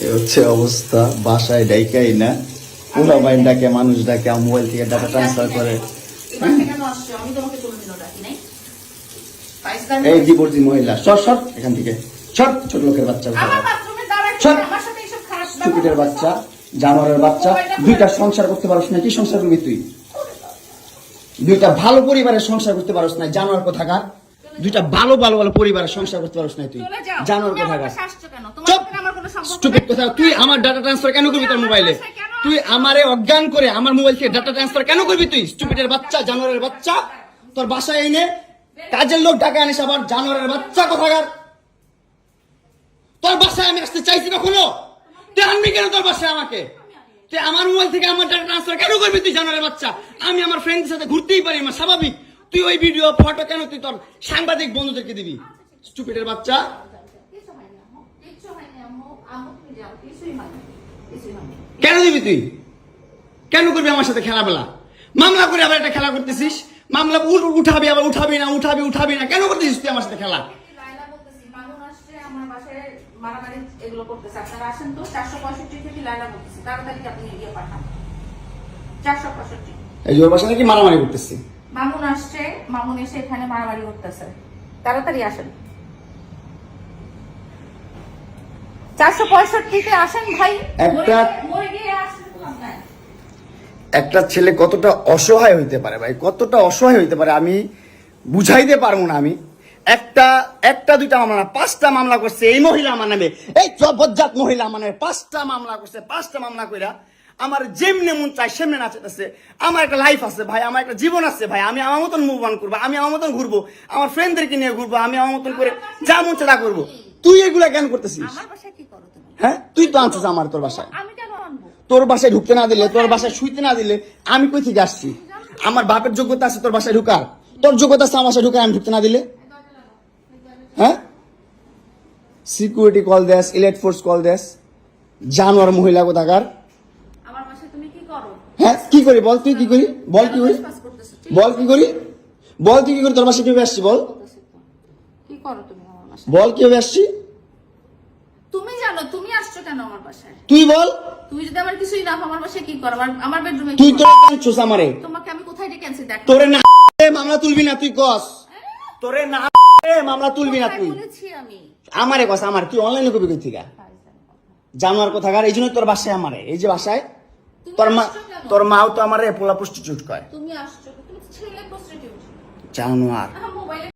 এই হচ্ছে অবস্থা বাসায় ডাইকাই না। পুরো বাইন ডাকে মানুষ ডাকে মোবাইল থেকে ডাটা ট্রান্সফার করে। এই ডিভোর্সি মহিলা সর সর এখান থেকে। সর ছোট লোকের বাচ্চা। বাচ্চা জানোয়ারের বাচ্চা। দুইটা সংসার করতে পারস না কি সংসার করবি তুই? দুইটা ভালো পরিবারের সংসার করতে পারস না জানোয়ার কোথাকার? দুইটা ভালো ভালো ভালো পরিবারের সংসার করতে পারস না তুই। জানোয়ার কোথাকার? চুপ! কোনো সম্পর্ক স্টুপিড। কথা তুই আমার ডাটা ট্রান্সফার কেন করবি তোর মোবাইলে আমার তুই আমারে অজ্ঞান করে আমার মোবাইল থেকে ডাটা ট্রান্সফার কেন করবি তুই? স্টুপিডের বাচ্চা জানোয়ারের বাচ্চা তোর বাসায় এনে কাজের লোক আনিস আবার জানোয়ারের বাচ্চা কোথাকার? তোর বাসায় আমি আসতে চাইছি কখনো? তুই আনবি কেন তোর বাসায় আমাকে? তুই আমার মোবাইল থেকে আমার ডাটা ট্রান্সফার কেন করবি তুই জানোয়ারের বাচ্চা? আমি আমার ফ্রেন্ডের সাথে ঘুরতেই পারি না স্বাভাবিক। তুই ওই ভিডিও ফটো কেন তুই তোর সাংবাদিক বন্ধুদেরকে দিবি? স্টুপিডের বাচ্চা কেন দিবি তুই? কেন করবি আমার সাথে খেলাবেলা মামলা করে আবার একটা খেলা করতেছিস? মামলা উঠাবি আবার উঠাবি না উঠাবি উঠাবি না কেন করতেছিস তুই আমার সাথে খেলা? মারামারি তো, 465 থেকে বলতেছি। তাড়াতাড়ি আপনি পাঠান। 465 এই জোর বাসা নাকি মারামারি করতেছি? মামুন আসছে মামুন এসে এখানে মারামারি করতেছে। তাড়াতাড়ি আসেন। একটা- ছেলে কতটা অসহায় হইতে পারে ভাই? কতটা অসহায় হইতে পারে আমি বুঝাইতে পারব না আমি। একটা একটা দুইটা মামলা না, পাঁচটা মামলা করছে এই মহিলা আমার নামে। এই জবজ্জাত মহিলা আমার নামে পাঁচটা মামলা করছে, পাঁচটা মামলা কইরা আমার যেমনে মন চাই সেমনে নাচাইতেছে। আমার একটা লাইফ আছে ভাই, আমার একটা জীবন আছে ভাই। আমি আমার মতন মুভ অন করব, আমি আমার মতন ঘুরবো, আমার ফ্রেন্ডদেরকে নিয়ে ঘুরবো, আমি আমার মতন করে যা মন চাই তা করব। তুই এগুলা কেন করতেছিস? হ্যাঁ? তুই তো আনছিস আমার তোর বাসায়। তোর বাসায় ঢুকতে না দিলে তোর বাসায় শুইতে না দিলে আমি কই থেকে আসছি? আমার বাপের যোগ্যতা আছে তোর বাসায় ঢুকার। তোর যোগ্যতা আছে আমার বাসায় ঢুকার আমি ঢুকতে না দিলে? হ্যাঁ? সিকিউরিটি কল দেস ইলেট ফোর্স কল দেস। জানোয়ার মহিলা কোথাকার? হ্যাঁ? কি করি বল তুই কি করি? বল কি করি? বল কি করি? বল তুই কি করি? তোর বাসায় কীভাবে আসছি বল? কি করো তুমি? আমার বল কীভাবে আসছি? তুমি জানো তুমি আসছো কেন আমার বাসায়? তুই বল। তুমি যদি আমার কিছুই না আমার বাসায় কি করো? আমার আমার বেডরুমে তুই তোর আমারে? তোমাকে আমি কোথায় ডেকে আনছি? দেখ। তোরে না মামলা তুলবি না তুই কস। তোরে না মামলা তুলবি না তুই। বলেছি আমি? আমারে কস আমার। তুই অনলাইনে কবি কই থেকে জানোয়ার কোথাকার এই জন্য তোর বাসায় আমারে। এই যে বাসায় তোর মা তোর মাও তো আমারে পোলা প্রস্টিটিউট কয়। তুমি আসছো তুমি ছেলে প্রস্টিটিউট জানোয়ার মোবাইলে